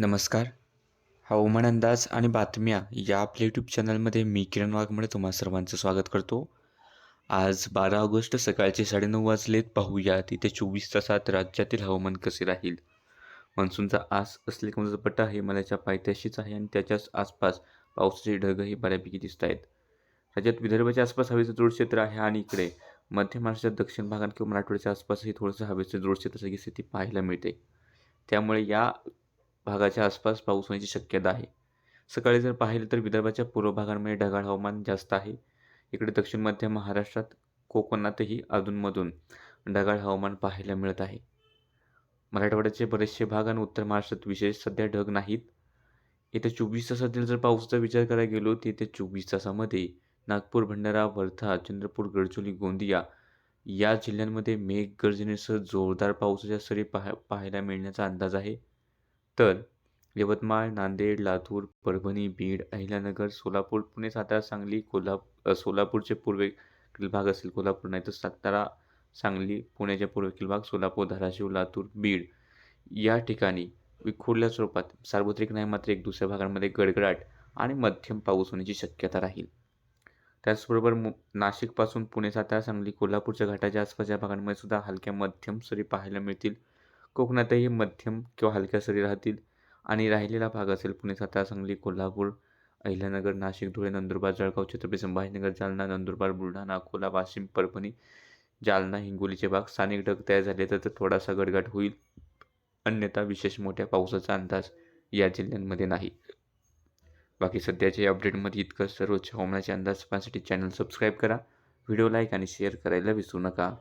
नमस्कार. हवामान अंदाज आणि बातम्या या आपल्या यूट्यूब चॅनलमध्ये मी किरण वाघमळे तुम्हा सर्वांचं स्वागत करतो. आज बारा ऑगस्ट सकाळचे साडेनऊ वाजलेत. पाहूया तिथे चोवीस तासात राज्यातील हवामान कसे राहील? मान्सूनचा आस असले कमजाचा पट्टा हिमालयाच्या पायथ्याशीच आहे आणि त्याच्याच आसपास पावसाचे ढगही बऱ्यापैकी दिसत आहेत. राज्यात विदर्भाच्या आसपास हवेचं जोड क्षेत्र आहे आणि इकडे मध्य महाराष्ट्रात दक्षिण भागात किंवा मराठवाड्याच्या आसपासही थोडंसं हवेचं जोड सगळी स्थिती पाहायला मिळते. त्यामुळे या भागाच्या आसपास पाऊस होण्याची शक्यता आहे. सकाळी जर पाहिलं तर विदर्भाच्या पूर्व भागांमध्ये ढगाळ हवामान जास्त आहे. इकडे दक्षिण मध्य महाराष्ट्रात कोकणातही अधूनमधून ढगाळ हवामान पाहायला मिळत आहे. मराठवाड्याचे बरेचसे भाग आणि उत्तर महाराष्ट्रात विशेष सध्या ढग नाहीत. येत्या चोवीस तासातील जर पावसाचा विचार करायला गेलो तर येत्या चोवीस तासामध्ये नागपूर भंडारा वर्धा चंद्रपूर गडचोली गोंदिया या जिल्ह्यांमध्ये मेघगर्जनेसह जोरदार पावसाच्या सरी पाह पाहायला मिळण्याचा अंदाज आहे. तर यवतमाळ नांदेड लातूर परभणी बीड अहिल्यानगर सोलापूर पुणे सातारा सांगली कोल्हा सोलापूरचे पूर्वेकडील भाग असेल कोल्हापूर नाही तर सातारा सांगली पुण्याच्या पूर्वेकडील भाग सोलापूर धाराशिव लातूर बीड या ठिकाणी विखुरल्या स्वरूपात सार्वत्रिक नाही मात्र एक दुसऱ्या भागांमध्ये गडगडाट आणि मध्यम पाऊस होण्याची शक्यता राहील. त्याचबरोबर मु नाशिकपासून पुणे सातारा सांगली कोल्हापूरच्या घाटाच्या आसपासच्या भागांमध्ये सुद्धा हलक्या मध्यम सरी पाहायला मिळतील. कोकणातही मध्यम किंवा हलक्या सरी राहतील आणि राहिलेला भाग असेल पुणे सातारा सांगली कोल्हापूर अहिल्यानगर नाशिक धुळे नंदुरबार जळगाव छत्रपती संभाजीनगर जालना नंदुरबार बुलढाणा अकोला वाशिम परभणी जालना हिंगोलीचे भाग स्थानिक ढग तयार झाले तर थोडासा गडगड होईल. अन्यथा विशेष मोठ्या पावसाचा अंदाज या जिल्ह्यांमध्ये नाही. बाकी सध्याच्या या अपडेटमध्ये इतकं सर्वोच्च हवामानाचे अंदाज पाहण्यासाठी चॅनल सबस्क्राईब करा. व्हिडिओ लाईक आणि शेअर करायला विसरू नका.